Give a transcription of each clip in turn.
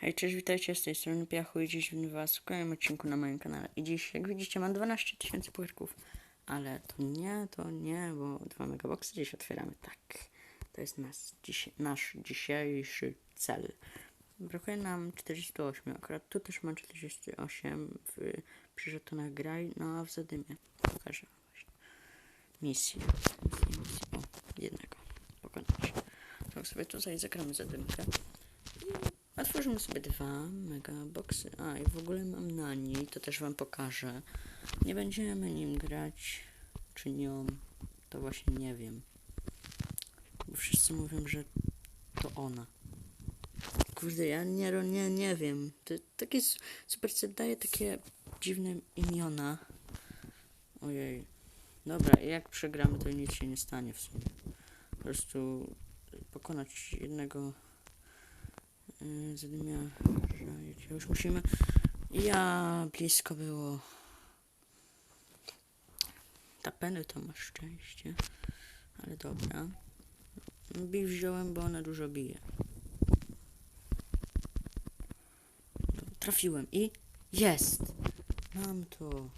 Hej, cześć, witajcie, z tej strony Piachu i dziś witam was w kolejnym odcinku na moim kanale. I dziś, jak widzicie, mam 12 tysięcy pucharków. Ale to nie, to nie, bo dwa megaboxy dziś otwieramy. Tak, to jest nas, dziś, nasz dzisiejszy cel. Brakuje nam 48, akurat tu też mam 48 w, przy żetonach graj, no a w Zadymie pokażę właśnie. Misję, misję, misję, o, jednego, pokonać. To sobie tutaj zagramy Zadymkę. Otworzymy sobie dwa megaboxy. A i w ogóle mam na niej, to też wam pokażę. Nie będziemy nim grać, czy nią, to właśnie nie wiem. Bo wszyscy mówią, że to ona. Kurde, ja nie, nie, nie wiem. To, takie Supercell daje takie dziwne imiona. Ojej. Dobra, jak przegramy, to nic się nie stanie w sumie. Po prostu pokonać jednego Zadymia, że już musimy. Ja blisko było. Tapeny to masz szczęście. Ale dobra. Bij wziąłem, bo ona dużo bije. Trafiłem i jest! Mam to.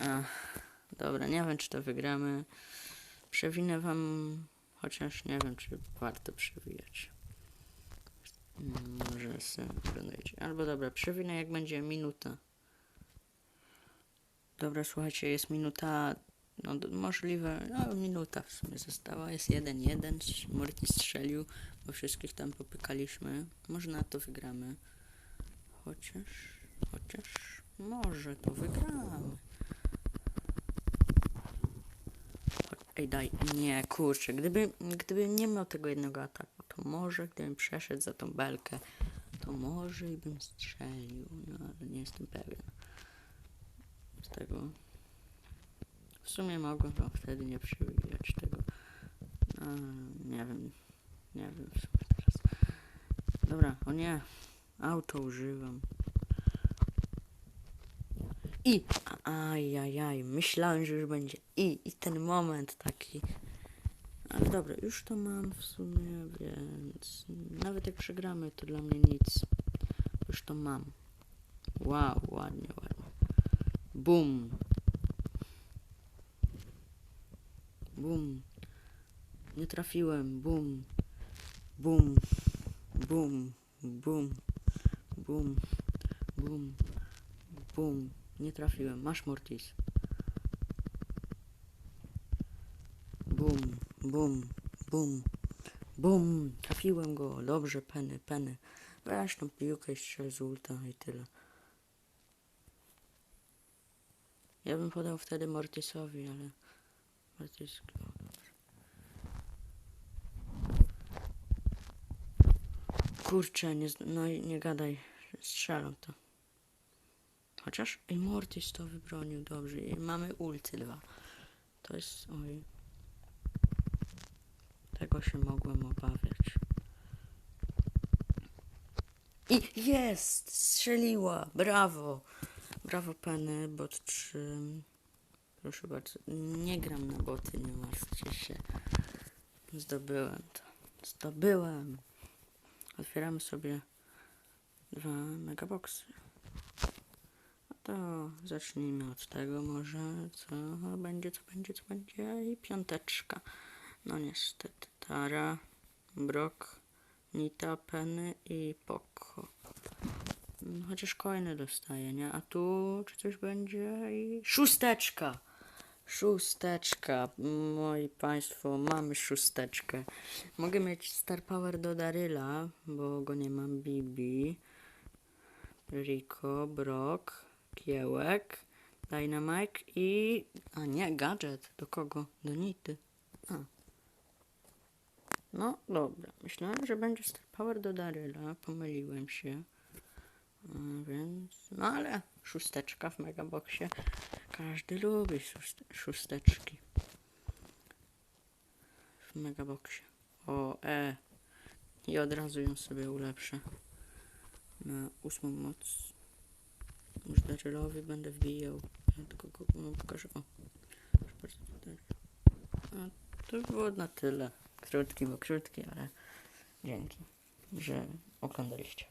Ach, dobra, nie wiem czy to wygramy. Przewinę wam, chociaż nie wiem czy warto przewijać. Może sobie oglądajcie. Albo dobra, przewinę jak będzie minuta. Dobra, słuchajcie, jest minuta, no możliwe, no minuta w sumie została, jest 1-1, Morty strzelił, bo wszystkich tam popykaliśmy. Może na to wygramy. Chociaż, chociaż, może to wygramy. Ej, daj, nie, kurczę, gdyby, gdyby nie miał tego jednego ataku, to może gdybym przeszedł za tą belkę, to może i bym strzelił, no ale nie jestem pewien. Z tego. W sumie mogłem wam wtedy nie przewijać tego. No, nie wiem. Nie wiem w sumie teraz. Dobra, o nie. Auto używam. I. Ajajaj, myślałem, że już będzie. I, i ten moment taki. Ale dobra, już to mam w sumie, więc nawet jak przegramy, to dla mnie nic. Już to mam. Wow, ładnie, ładnie. Bum. Bum. Nie trafiłem. Bum. Bum. Bum. Bum. Bum. Bum. Bum. Nie trafiłem. Masz Mortis. Bum. Bum. Bum. Bum. Trafiłem go. Dobrze, peny, peny. Weź tą piłkę i strzel z ulta i tyle. Ja bym podał wtedy Mortisowi, ale Mortis... o, dobrze. Kurczę, nie, no nie gadaj, strzelam to. Chociaż i Mortis to wybronił dobrze i mamy ulty dwa. To jest, oj... Tego się mogłem obawiać. I jest! Strzeliła! Brawo! Brawo Penny, bot 3. Proszę bardzo, nie gram na boty, nie martwcie się. Zdobyłem to. Zdobyłem. Otwieramy sobie dwa megaboxy. No to zacznijmy od tego może, co będzie, co będzie, co będzie. I piąteczka. No niestety, Tara, Brock, Nita, Penny i Poco. Mm, Chociaż coiny dostaję, nie? A tu czy coś będzie? I szósteczka! Szósteczka, moi państwo, mamy szósteczkę. Mogę mieć Star Power do Daryla, bo go nie mam. Bibi, Rico, Brock, Kiełek, Dynamite i... A nie, gadżet. Do kogo? Do Nity. A. No, dobra. Myślałem, że będzie Star Power do Daryla. Pomyliłem się. Więc, no ale szósteczka w megaboxie. Każdy lubi szóste, szósteczki. W megaboxie. O, e. I od razu ją sobie ulepszę. Na ósmą moc. Już Darylowi będę wbijał. Ja tylko go no, pokażę. O. A to było na tyle. Krótki, bo krótki, ale dzięki, że oglądaliście.